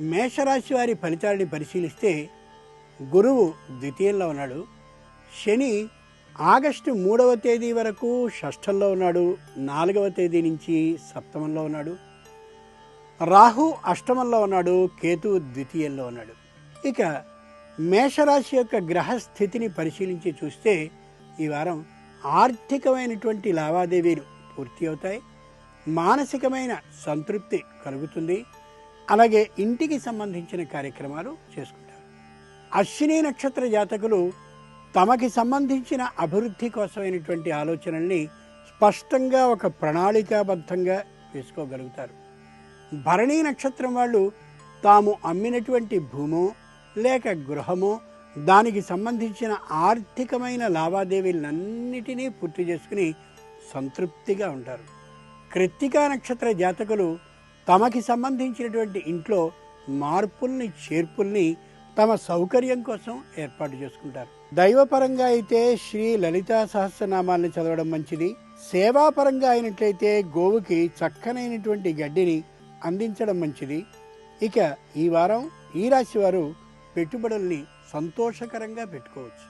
మేషరాశి వారి ఫలితాలని పరిశీలిస్తే గురువు ద్వితీయంలో ఉన్నాడు. శని ఆగస్టు మూడవ తేదీ వరకు షష్ఠంలో ఉన్నాడు. నాలుగవ తేదీ నుంచి సప్తమంలో ఉన్నాడు. రాహు అష్టమంలో ఉన్నాడు. కేతు ద్వితీయంలో ఉన్నాడు. ఇక మేషరాశి యొక్క గ్రహ స్థితిని పరిశీలించి చూస్తే ఈ వారం ఆర్థికమైనటువంటి లావాదేవీలు పూర్తి అవుతాయి. మానసికమైన సంతృప్తి కలుగుతుంది. అలాగే ఇంటికి సంబంధించిన కార్యక్రమాలు చేసుకుంటారు. అశ్విని నక్షత్ర జాతకులు తమకి సంబంధించిన అభివృద్ధి కోసమైనటువంటి ఆలోచనల్ని స్పష్టంగా ఒక ప్రణాళికాబద్ధంగా వేసుకోగలుగుతారు. భరణీ నక్షత్రం వాళ్ళు తాము అమ్మినటువంటి భూమో లేక గృహమో దానికి సంబంధించిన ఆర్థికమైన లావాదేవీలన్నిటినీ పూర్తి చేసుకుని సంతృప్తిగా ఉంటారు. కృత్తికా నక్షత్ర జాతకులు తమకి సంబంధించినటువంటి ఇంట్లో మార్పుల్ని చేర్పుల్ని తమ సౌకర్యం కోసం ఏర్పాటు చేసుకుంటారు. దైవపరంగా అయితే శ్రీ లలితా సహస్రనామాల్ని చదవడం మంచిది. సేవాపరంగా అయినట్లయితే గోవుకి చక్కనైనటువంటి గడ్డిని అందించడం మంచిది. ఇక ఈ వారం ఈ రాశి వారు పెట్టుబడుల్ని సంతోషకరంగా పెట్టుకోవచ్చు.